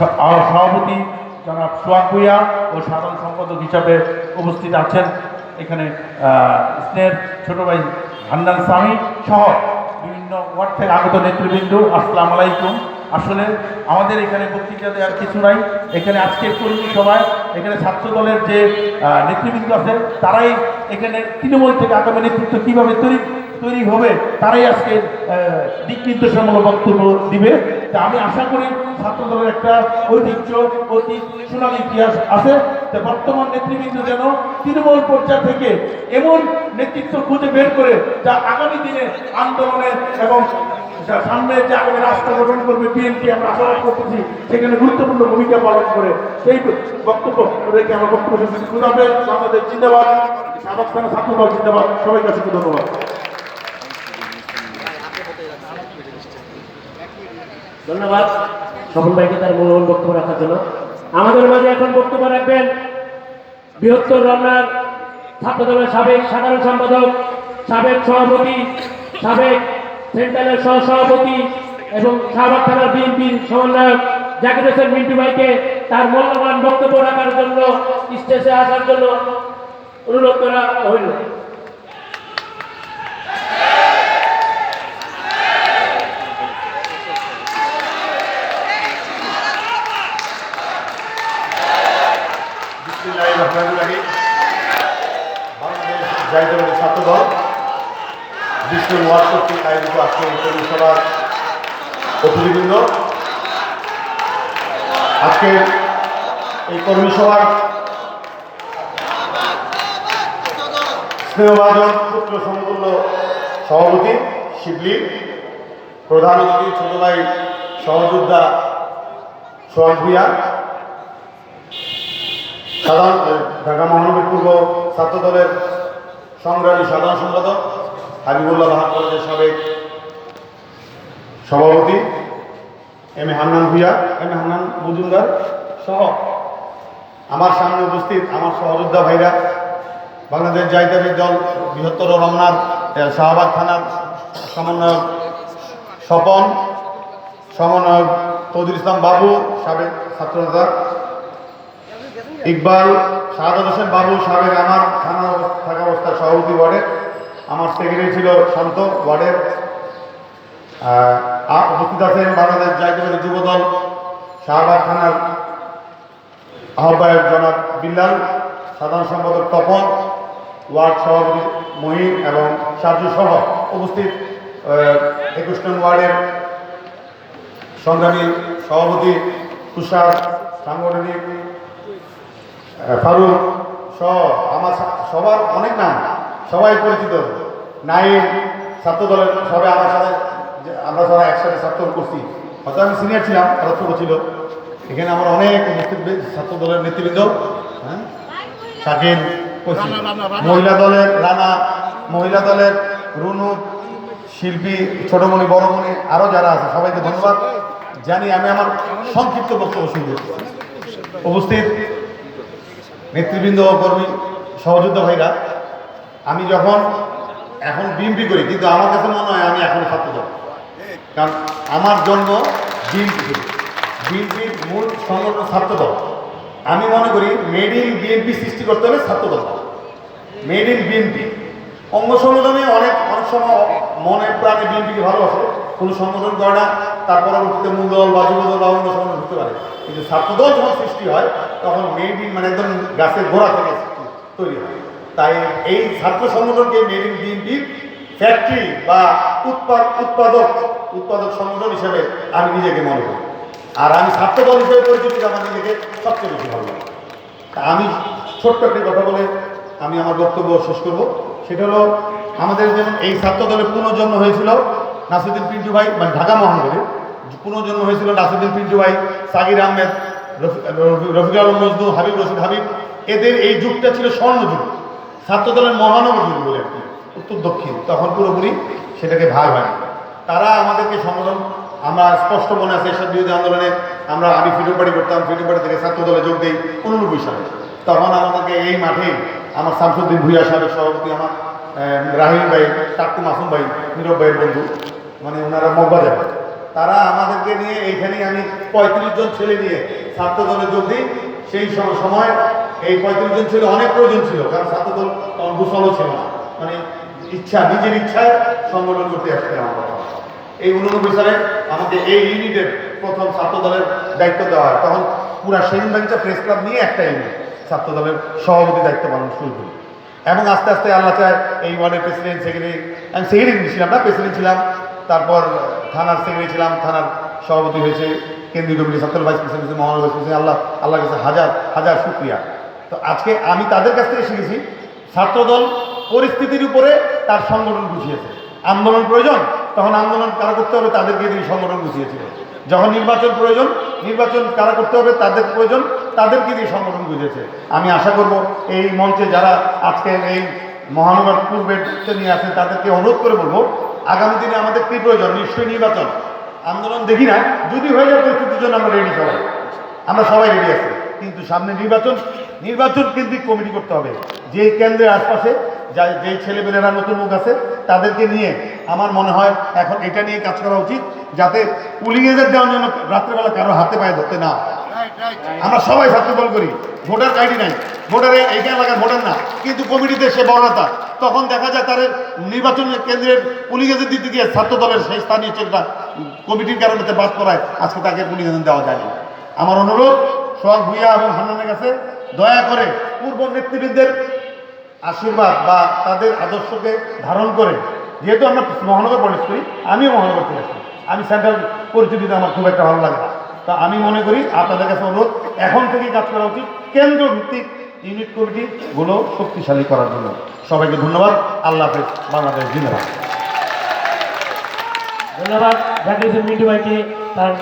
সভাপতি জনাব সোয়াক ভুইয়া ও সাধারণ সম্পাদক হিসাবে উপস্থিত আছেন এখানে আহ, স্নেহের ছোট ভাই হান্নান স্বামী সহ বিভিন্ন ওয়ার্ড থেকে আগত নেতৃবৃন্দ আসসালাম আলাইকুম। আসলে আমাদের এখানে বক্তৃতা দেওয়ার কিছু নাই। এখানে আজকের কর্মী সবাই এখানে ছাত্র দলের যে নেতৃবৃন্দ আছে তারাই এখানে তৃণমূল থেকে আগামী নেতৃত্ব কীভাবে তৈরি তৈরি হবে তারাই আজকে দিক নির্দেশনামূলক বক্তব্য দিবে। তা আমি আশা করি ছাত্র দলের একটা ঐতিহ্য অতি সোনালী ইতিহাস আছে। বর্তমান নেতৃবৃন্দ যেন তৃণমূল পর্যায় থেকে এমন নেতৃত্ব খুঁজে বের করে যা আগামী দিনে আন্দোলনের এবং সামনে যে আগামী রাষ্ট্র গঠন করবে বিএনপি আমরা আশাবাদ করতেছি সেখানে গুরুত্বপূর্ণ ভূমিকা পালন করে সেই বক্তব্য রেখে আমরা বক্তব্য শেষ। খুদাহাফেজ, বাংলাদেশ জিন্দাবাদ সাবেক থানা ছাত্র দল জিন্দাবাদ সবাই কাছে ধন্যবাদ। ধন্যবাদ। স্বপন ভাইকে তার মূল্যবান বক্তব্য রাখার জন্য। আমাদের মাঝে এখন বক্তব্য রাখবেন বৃহত্তর রমনার ছাত্র দলের সাবেক সাধারণ সম্পাদক, সাবেক সভাপতি, সাবেক সেন্ট্রালের সহসভাপতি এবং শাহবাগ থানার বিএনপির সমন্বয়ক জাকির হোসেন মিন্টু ভাইকে তার মূল্যবান বক্তব্য রাখার জন্য, স্টেজে আসার জন্য অনুরোধ করা হইল। বিসমিল্লাহির রহমানির রহিম বাংলাদেশ জাতীয়তাবাদী ছাত্র দল বিশ্ব ওয়ার্ড কর্তৃক আয়োজিত আজকে এই কর্মী সভার অতিথিবৃন্দ। আজকে এই কর্মী সভার স্নেহভাজন পুত্র সমতুল্য সভাপতি শিবলি, প্রধান অতিথি ছোট ভাই সহযোদ্ধা সোহাগ সাধারণ ঢাকা মহানগর পূর্ব ছাত্র দলের সংগ্রামী সাধারণ সম্পাদক হাবিবুল্লাহ বাহান কলেজের সাবেক সভাপতি M A Hannan Bhuiyan, M A Hannan Majumdar সহ আমার সামনে উপস্থিত আমার সহযোদ্ধা ভাইরা, বাংলাদেশ জাতীয় দল বৃহত্তর রমনার শাহবাগ থানার সমন্বয়ক স্বপন, সমন্বয়ক তৌদুল ইসলাম বাবু, সাবেক ছাত্রনেতা ইকবাল শাহাদ হোসেন বাবু, সাবেক আমার থানা থাকা অবস্থার সভাপতি ওয়ার্ডের আমার সেক্রেটারি ছিল শান্ত ওয়ার্ডের উপস্থিত আছেন বাংলাদেশ জাতীয়বাদী যুব দল শাহবাগ থানার আহ্বায়ক জনাব বিল্লাল, সাধারণ সম্পাদক তপন, ওয়ার্ড সভাপতি মহিম এবং সাজু সহ উপস্থিত একুশ নং ওয়ার্ডের সংগ্রামী সভাপতি তুষার সাংগঠনিক ফারুক, সহ আমার সবার অনেক নাম, সবাই পরিচিত। নাইম, ছাত্র দলের সবাই আমার সাথে আমরা সবাই একসাথে ছাত্র করছি। হয়তো আমি সিনিয়র ছিলাম তারা ছোটো ছিল। এখানে আমার অনেক ছাত্র দলের নেতৃবৃন্দ হ্যাঁ? শাকিল মহিলা দলের রানা, মহিলা দলের রুনু, শিল্পী ছোটমণি বড়মণি আরও যারা আছে, সবাইকে ধন্যবাদ। জানি আমি আমার সংক্ষিপ্ত বক্তব্য শুনতে উপস্থিত নেতৃবৃন্দ ও কর্মী সহযোদ্ধা ভাইরা, আমি যখন এখন বিএমপি করি, কিন্তু আমার কাছে মনে হয় আমি এখন ছাত্র দল কারণ আমার জন্ম বিএনপি থেকে। বিএনপির মূল সংগঠন ছাত্র দল আমি মনে করি মেড ইন বিএনপি সৃষ্টি করতে হলে ছাত্র দল মেড ইন বিএনপি অঙ্গ সংগঠনে অনেক অনেক সময় মনে প্রাণে বিএনপিকে ভালোবাসে, কোনো সংগঠন করে না, তার পরবর্তীতে মূল দল বা যুব দল বা অন্য সংগঠন হতে পারে। কিন্তু ছাত্রদল যখন সৃষ্টি হয়, তখন ইন মানে একদম গাছের গোড়া থেকে তৈরি হয়। তাই এই ছাত্র সংগঠনকে মেড ইন বিএনপির ফ্যাক্টরি বা উৎপাদ, উৎপাদক উৎপাদক সংগঠন হিসেবে আমি নিজেকে মনে করি। আর আমি ছাত্রদল হিসেবে পরিচিত আমার নিজেকে সবচেয়ে বেশি ভালো তা আমি ছোট্ট একটি কথা বলে আমি আমার বক্তব্য শেষ করব। সেটা হলো আমাদের যেমন এই ছাত্র দলের পুনর্জন্ম হয়েছিল নাসিরুদ্দিন পিন্টু ভাই মানে ঢাকা মহানগরে। পুনর্জন্ম হয়েছিল নাসিরুদ্দিন পিন্টু ভাই, সাকির আহমেদ, রফি- রফি- রফিকুল আলম মজনু, হাবিব রশিদ হাবিব। এদের এই যুগটা ছিল স্বর্ণ যুগ। ছাত্র দলের মহানগর যুগ বলে আর উত্তর দক্ষিণ। তখন পুরোপুরি সেটাকে ভাগ হয় তারা আমাদেরকে সংগঠন, আমরা স্পষ্ট মনে আছে, এসব বিরোধী আন্দোলনে আমরা আমি ফ্রিডম পার্টি করতাম ফ্রিডম পার্টি থেকে ছাত্র দলে যোগ দিই, উননব্বই সালে। তখন আমাদেরকে এই মাঠে আমার শামসুদ্দিন ভুইয়া সাহেবের সভাপতি, আমার রাহিম ভাই টাক্কু মাসুম ভাই, নীরব ভাইয়ের বন্ধু মানে ওনারা মগবাজার। তারা আমাদেরকে নিয়ে এইখানেই আমি পঁয়ত্রিশ জন ছেলে নিয়ে ছাত্র দলে যোগ দিই। সেই সম- সময় এই পঁয়ত্রিশ জন ছেলে অনেক প্রয়োজন ছিল, কারণ ছাত্র দল গুছলও ছিল না। মানে ইচ্ছা, নিজের ইচ্ছায় সংগঠন করতে আসছিলাম আমরা এই উননব্বই সালে আমাকে এই ইউনিটের প্রথম ছাত্র দলের দায়িত্ব দেওয়া হয়। তখন পুরা সেদিন প্রেস ক্লাব নিয়ে একটা ইউনিট ছাত্র দলের সভাপতি দায়িত্ব পালন শুরু করি। এবং আস্তে আস্তে আল্লাহ চায়, এই ওয়ার্ডের প্রেসিডেন্ট সেক্রেটারি আমি সেক্রেটারি ছিলাম না প্রেসিডেন্ট ছিলাম। তারপর থানার সেক্রেটারি ছিলাম, থানার সভাপতি হয়েছে, কেন্দ্রীয় কমিটি সাত্তর ভাইস প্রেসিডেন্ট মহানগর প্রেসিডেন্ট আল্লাহ, আল্লাহর কাছে হাজার হাজার শুক্রিয়া। তো আজকে আমি তাদের কাছ থেকে শিখেছি, ছাত্রদল পরিস্থিতির উপরে তার সংগঠন বুঝিয়েছে। আন্দোলন প্রয়োজন তখন আন্দোলন কারা করতে হবে তাদেরকে দিয়ে সংগঠন গুছিয়েছিল যখন নির্বাচন প্রয়োজন, নির্বাচন কারা করতে হবে তাদের প্রয়োজন, তাদেরকে দিয়ে সংগঠন বুঝেছে আমি আশা করব এই মঞ্চে যারা আজকে এই মহানগর পূর্বের নিয়ে আছেন, তাদেরকে অনুরোধ করে বলব, আগামী দিনে আমাদের কী প্রয়োজন? নিশ্চয়ই নির্বাচন। আন্দোলন দেখি না, যদি হয়ে যায় পরিস্থিতির জন্য আমরা রেডি সবাই। আমরা সবাই রেডি আছি। কিন্তু সামনে নির্বাচন নির্বাচন কেন্দ্রিক কমিটি করতে হবে। যে কেন্দ্রের আশপাশে যা যেই ছেলেমেয়েরা নতুন মুখ আছে, তাদেরকে নিয়ে আমার মনে হয় এখন এটা নিয়ে কাজ করা উচিত, যাতে পুলিং এজেন্ট দেওয়ার জন্য রাত্রেবেলা কারও হাতে পায়ে ধরতে না আমরা সবাই ছাত্র দল করি। ভোটার আইডি নাই। ভোটারে এইটা এলাকার ভোটার না। কিন্তু কমিটিতে সে বড়তা তখন দেখা যায় তার নির্বাচন কেন্দ্রের পুলিং এজেন্ট দিতে গিয়ে ছাত্র দলের সেই স্থানীয় চেকটা কমিটির কারণে বাদ করায়। আজকে তাকে পুলিং এজেন্ট দেওয়া যায় না আমার অনুরোধ, সোহাগ ভুইয়া এবং হান্নানের কাছে দয়া করে পূর্ব নেতৃবৃন্দের আশীর্বাদ বা তাদের আদর্শকে ধারণ করে, যেহেতু আমরা মহানগর প্রবেশ করি আমিও মহানগর থেকে আসি আমি সেন্ট্রাল পরিচিতিতে আমার খুব একটা ভালো লাগে তা আমি মনে করি আপনাদের কাছে অনুরোধ, এখন থেকে কাজ করা উচিত কেন্দ্র ভিত্তিক ইউনিট কমিটিগুলো শক্তিশালী করার জন্য। সবাইকে ধন্যবাদ। আল্লাহ হাফেজ। বাংলাদেশ জিন্দাবাদ। ধন্যবাদ। ভাইকে তার